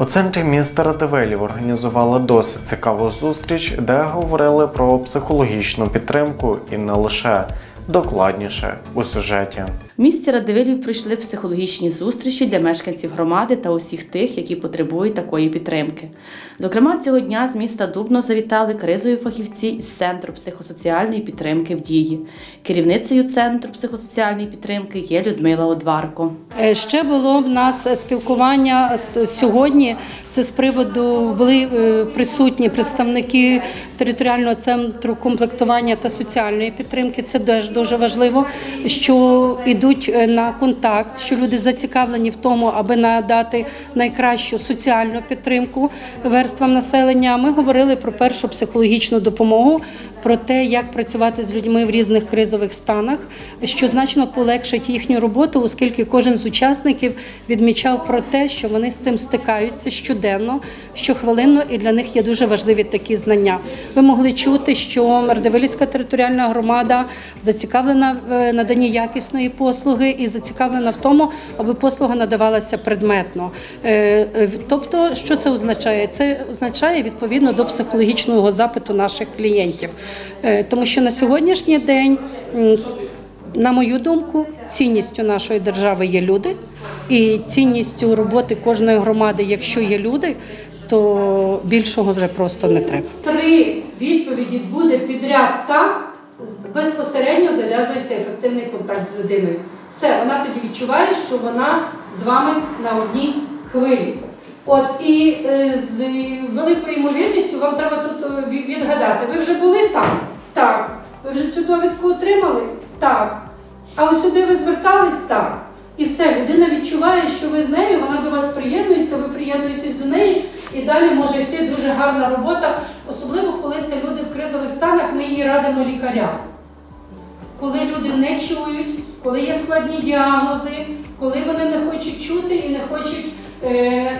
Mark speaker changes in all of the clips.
Speaker 1: У центрі міста Радивелів організували досить цікаву зустріч, де говорили про психологічну підтримку і не лише докладніше у сюжеті.
Speaker 2: В місті Радивилів пройшли психологічні зустрічі для мешканців громади та усіх тих, які потребують такої підтримки. Зокрема, цього дня з міста Дубно завітали кризові фахівці із центру психосоціальної підтримки в дії. Керівницею центру психосоціальної підтримки є Людмила Одварко.
Speaker 3: Е, Ще було в нас спілкування сьогодні. Це з приводу були е, присутні представники територіального центру комплектування та соціальної підтримки. Це дуже важливо, що йдуть е, на контакт, що люди зацікавлені в тому, аби надати найкращу соціальну підтримку верствам населення. Ми говорили про першу психологічну допомогу, про те, як працювати з людьми в різних кризових станах, що значно полегшить їхню роботу, оскільки кожен з учасників відмічав про те, що вони з цим стикаються щоденно, щохвилинно, і для них є дуже важливі такі знання. Ви могли чути, що Мардавилівська територіальна громада зацікавлена в е, наданні якісної послуги і зацікавлена в тому, аби послуга надавалася предметно. Е, е, Тобто, що це означає? Це означає відповідно до психологічного запиту наших клієнтів, Е, тому що на сьогоднішній день. на мою думку, цінністю нашої держави є люди, і цінністю роботи кожної громади, якщо є люди, то більшого вже просто не треба. Три відповіді буде підряд так, безпосередньо зав'язується ефективний контакт з людиною. Все, вона тоді відчуває, що вона з вами на одній хвилі. От і е, з великою ймовірністю вам треба тут е, відгадати. Ви вже були там? Так. Ви вже цю довідку отримали? Так. А ось сюди ви звертались? Так. І все, людина відчуває, що ви з нею, вона до вас приєднується, ви приєднуєтесь до неї, і далі може йти дуже гарна робота, особливо коли це люди в кризових станах, ми її радимо лікарям. Коли люди не чують, коли є складні діагнози, коли вони не хочуть чути і не хочуть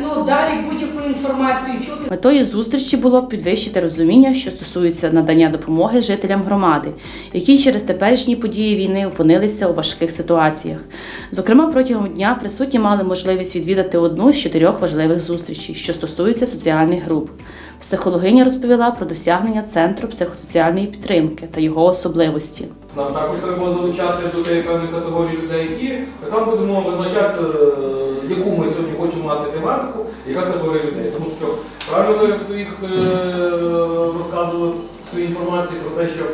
Speaker 3: ну, далі будь-яку інформацію чути.
Speaker 2: Метою зустрічі було підвищити розуміння, що стосується надання допомоги жителям громади, які через теперішні події війни опинилися у важких ситуаціях. Зокрема, протягом дня присутні мали можливість відвідати одну з чотирьох важливих зустрічей, що стосуються соціальних груп. Психологиня розповіла про досягнення центру психосоціальної підтримки та його особливості.
Speaker 4: Нам також треба залучати до тієї певної категорії людей і так само будемо визначатися, е, яку ми сьогодні хочемо мати тематику, яка категорія людей. Тому що правильно ви в своїх е, розказували в своїй інформації про те, що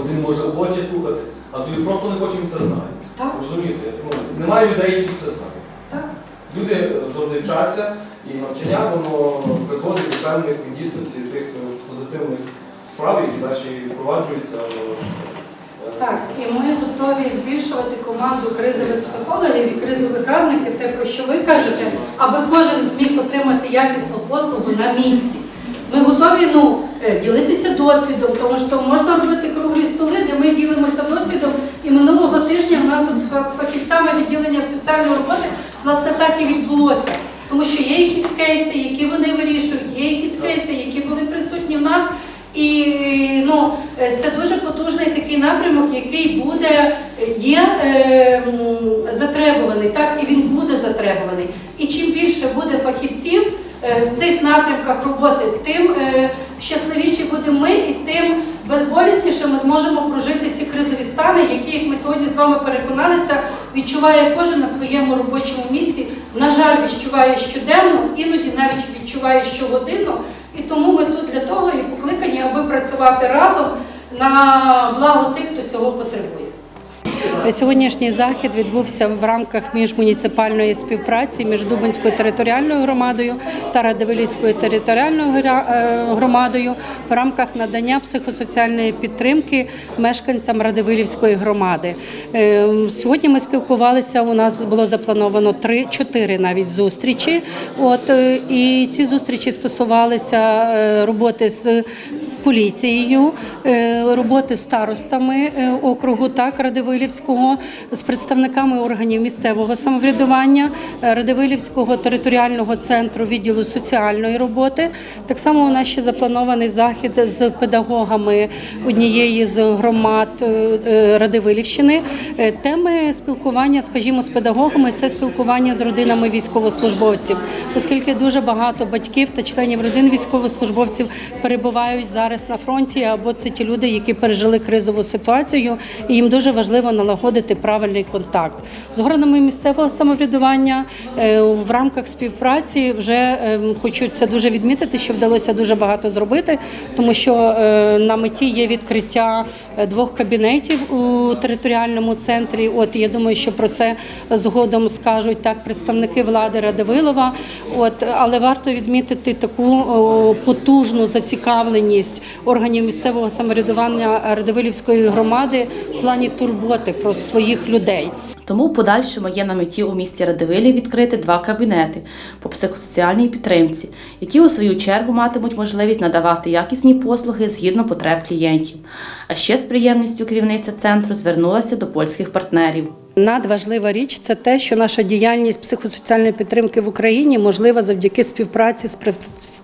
Speaker 4: один може очі слухати, а другий просто не хоче він все знає.
Speaker 3: Так.
Speaker 4: Розумієте? Немає людей, які все знають.
Speaker 3: Так.
Speaker 4: Люди завжди вчаться, і навчання воно призводить до певних дійсності тих е, позитивних справ, які далі впроваджуються.
Speaker 3: Так, і ми готові збільшувати команду кризових психологів і кризових радників, те, про що ви кажете, аби кожен зміг отримати якісну послугу на місці. Ми готові ну, е, ділитися досвідом, тому що можна робити круглі столи, де ми ділимося досвідом. І минулого тижня в нас от з фахівцями відділення соціальної роботи у нас не так і відбулося. Тому що є якісь кейси, які вони вирішують, є якісь кейси, які були присутні в нас. І ну, це дуже потужний такий напрямок, який буде є е, затребуваний, так і він буде затребуваний. І чим більше буде фахівців е, в цих напрямках роботи, тим е, щасливіші будемо ми, і тим безболісніше ми зможемо прожити ці кризові стани, які, як ми сьогодні з вами переконалися, відчуває кожен на своєму робочому місці. На жаль, відчуває щоденно, іноді навіть відчуває щогодинно. І тому ми тут для того і покликані, аби працювати разом на благо тих, хто цього потребує. Сьогоднішній захід відбувся в рамках міжмуніципальної співпраці між Дубинською територіальною громадою та Радивилівською територіальною е, громадою в рамках надання психосоціальної підтримки мешканцям Радивилівської громади. Е, Сьогодні ми спілкувалися. У нас було заплановано три, чотири навіть зустрічі. От е, і ці зустрічі стосувалися роботи з поліцією, е, роботи з старостами е, округу так Радивилівського, з представниками органів місцевого самоврядування, е, Радивилівського територіального центру відділу соціальної роботи. Так само у нас ще запланований захід з педагогами однієї з громад Радивилівщини. Теми спілкування, скажімо, з педагогами це спілкування з родинами військовослужбовців, оскільки дуже багато батьків та членів родин військовослужбовців перебувають зараз на фронті, або це ті люди, які пережили кризову ситуацію, і їм дуже важливо налагодити правильний контакт з органами місцевого самоврядування е, в рамках співпраці. Вже е, хочу це дуже відмітити, що вдалося дуже багато зробити, тому що е, на меті є відкриття е, двох кабінетів у територіальному центрі. От я думаю, що про це згодом скажуть так представники влади Радивилова. От але варто відмітити таку потужну зацікавленість органів місцевого самоврядування Радивилівської громади в плані турботи про своїх людей.
Speaker 2: Тому в подальшому є на меті у місті Радивилі відкрити два кабінети по психосоціальній підтримці, які у свою чергу матимуть можливість надавати якісні послуги згідно потреб клієнтів. А ще з приємністю керівниця центру звернулася до польських партнерів.
Speaker 3: Надважлива річ це те, що наша діяльність психосоціальної підтримки в Україні можлива завдяки співпраці з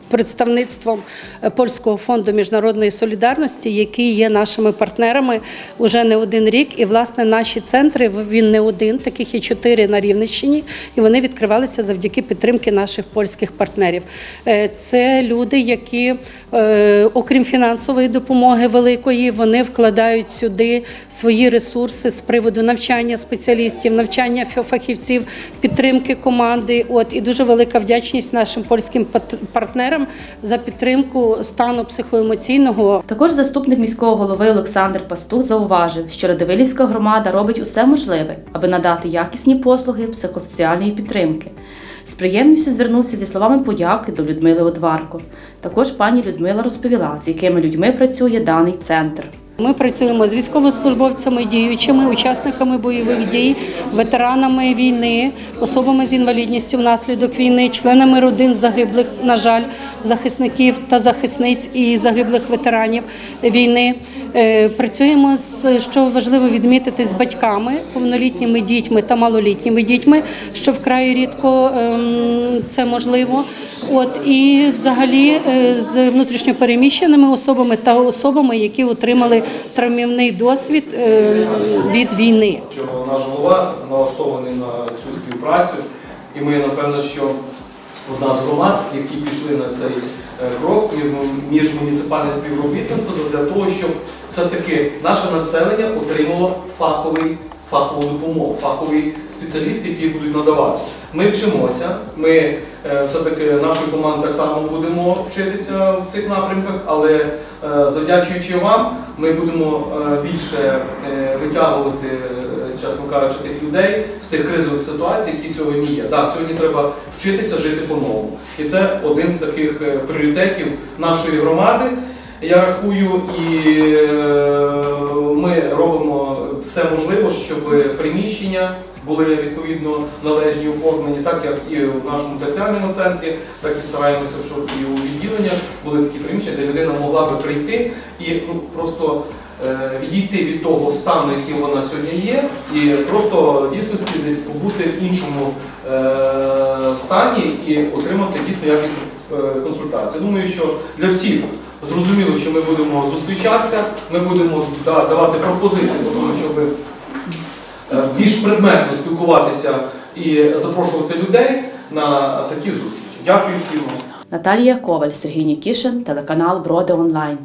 Speaker 3: представництвом е, польського фонду міжнародної солідарності, які є нашими партнерами уже не один рік. І власне наші центри він не один, таких є чотири на Рівненщині, і вони відкривалися завдяки підтримки наших польських партнерів. Е, Це люди, які, е, окрім фінансової допомоги великої, вони вкладають сюди свої ресурси з приводу навчання спеціалістів, навчання фахівців, підтримки команди. От і дуже велика вдячність нашим польським партнерам за підтримку стану психоемоційного
Speaker 2: Також заступник міського голови Олександр Пастух зауважив, що Радивилівська громада робить усе можливе, аби надати якісні послуги психосоціальної підтримки. З приємністю звернувся зі словами подяки до Людмили Одварко. Також пані Людмила розповіла, з якими людьми працює даний центр.
Speaker 3: Ми працюємо з військовослужбовцями, діючими, учасниками бойових дій, ветеранами війни, особами з інвалідністю внаслідок війни, членами родин загиблих, на жаль, захисників та захисниць і загиблих ветеранів війни. Е, Працюємо з що важливо відмітити з батьками, повнолітніми дітьми та малолітніми дітьми, що вкрай рідко ем, це можливо. От і взагалі е, з внутрішньопереміщеними особами та особами, які отримали травмівний досвід е, від війни.
Speaker 4: що наш голова налаштований на цю співпрацю, і ми напевно, що одна з громад, які пішли на цей е, крок між- міжмуніципальне співробітництво для того, щоб все-таки наше населення отримало фаховий. Фахову допомогу, фахові спеціалісти, які будуть надавати. Ми вчимося. Ми е, все-таки нашою командою так само будемо вчитися в цих напрямках, але е, завдячуючи вам, ми будемо е, більше витягувати, чесно кажучи, тих людей з тих кризових ситуацій, які сьогодні є. Так, сьогодні треба вчитися жити по-новому. І це один з таких пріоритетів нашої громади. Я рахую, і ми робимо все можливе, щоб приміщення були відповідно належні оформлені, так як і в нашому територіальному центрі, так і стараємося, щоб і у відділеннях були такі приміщення, де людина могла би прийти і ну, просто е, відійти від того стану, який вона сьогодні є, і просто в дійсності десь побути в іншому е, стані і отримати дійсно якісну е, консультацію. Думаю, що для всіх зрозуміло, що ми будемо зустрічатися, ми будемо да- давати пропозиції, щоб е, більш предметно спілкуватися і запрошувати людей на такі зустрічі. Дякую всім.
Speaker 2: Наталія Коваль, Сергій Нікішин, телеканал Броди Онлайн.